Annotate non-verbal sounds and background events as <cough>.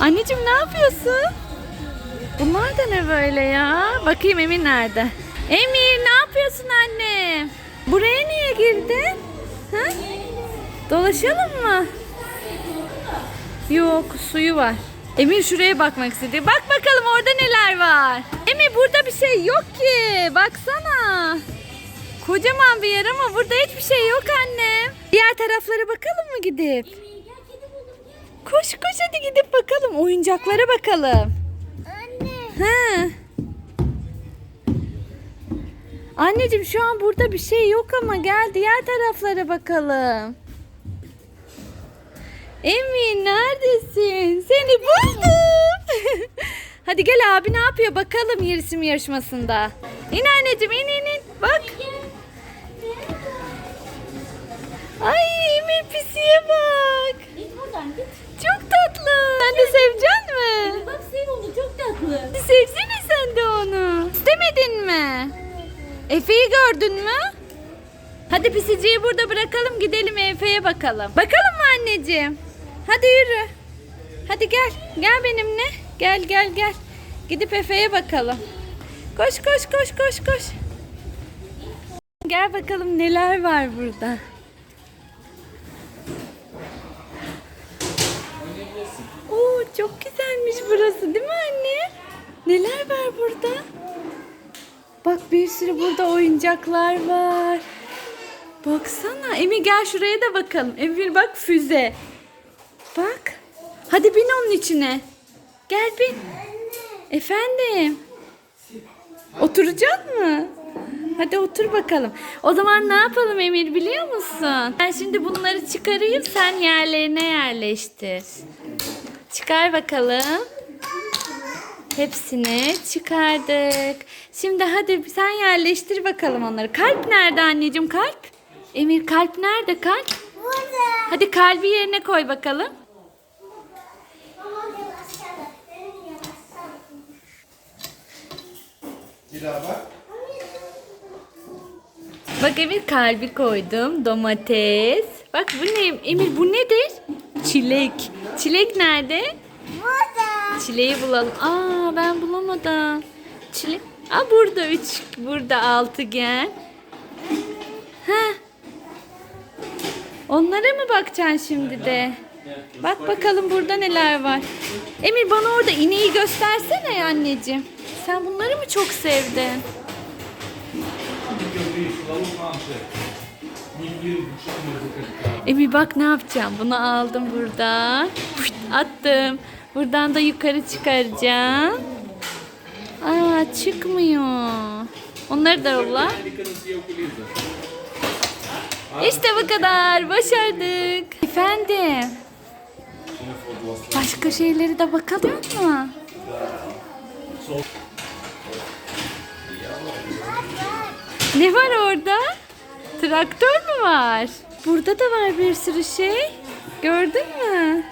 Anneciğim ne yapıyorsun? Bunlar da ne böyle ya? Bakayım Emir nerede? Emir ne yapıyorsun anne? Buraya niye girdin? Ha? Dolaşalım mı? Yok suyu var. Emir şuraya bakmak istedi. Bak bakalım orada neler var. Emir burada bir şey yok ki. Baksana. Kocaman bir yer ama burada hiçbir şey yok annem. Diğer taraflara bakalım mı gidip? Koş koş hadi gidip bakalım. Oyuncaklara bakalım. Anne. He. Anneciğim şu an burada bir şey yok ama gel diğer taraflara bakalım. Emin neredesin? Seni buldum. <laughs> Hadi gel abi ne yapıyor bakalım resim yarışmasında. İn anneciğim in in in. Bak. Efe'yi gördün mü? Hadi pisiciyi burada bırakalım gidelim Efe'ye bakalım. Bakalım mı anneciğim? Hadi yürü. Hadi gel. Gel benimle. Gel gel gel. Gidip Efe'ye bakalım. Koş koş koş koş koş. Gel bakalım neler var burada. Oo çok güzelmiş burası değil mi anne? Neler var burada? Bak bir sürü burada oyuncaklar var. Baksana. Emir gel şuraya da bakalım. Emir bak füze. Bak. Hadi bin onun içine. Gel bin. Efendim. Oturacak mı? Hadi otur bakalım. O zaman ne yapalım Emir biliyor musun? Ben şimdi bunları çıkarayım sen yerlerine yerleştir. Çıkar bakalım. Hepsini çıkardık. Şimdi hadi sen yerleştir bakalım onları. Kalp nerede anneciğim kalp? Emir kalp nerede kalp? Burada. Hadi kalbi yerine koy bakalım. Bak Emir kalbi koydum. Domates. Bak bu ne? Emir bu nedir? Çilek. Çilek nerede? Burada. Çileği bulalım. Aa ben bulamadım. Çilek. Aa burada üç, burada altıgen. Heh. Onlara mı bakacaksın şimdi de? Bak bakalım burada neler var. Emir bana orada ineği göstersene anneciğim. Sen bunları mı çok sevdin? Emir bak ne yapacağım. Bunu aldım buradan. Attım. Buradan da yukarı çıkaracağım. Aa çıkmıyor. Onları da yolla. İşte bu kadar. Başardık. Efendim. Başka şeyleri de bakalım mı? Ne var orada? Traktör mü var? Burada da var bir sürü şey. Gördün mü?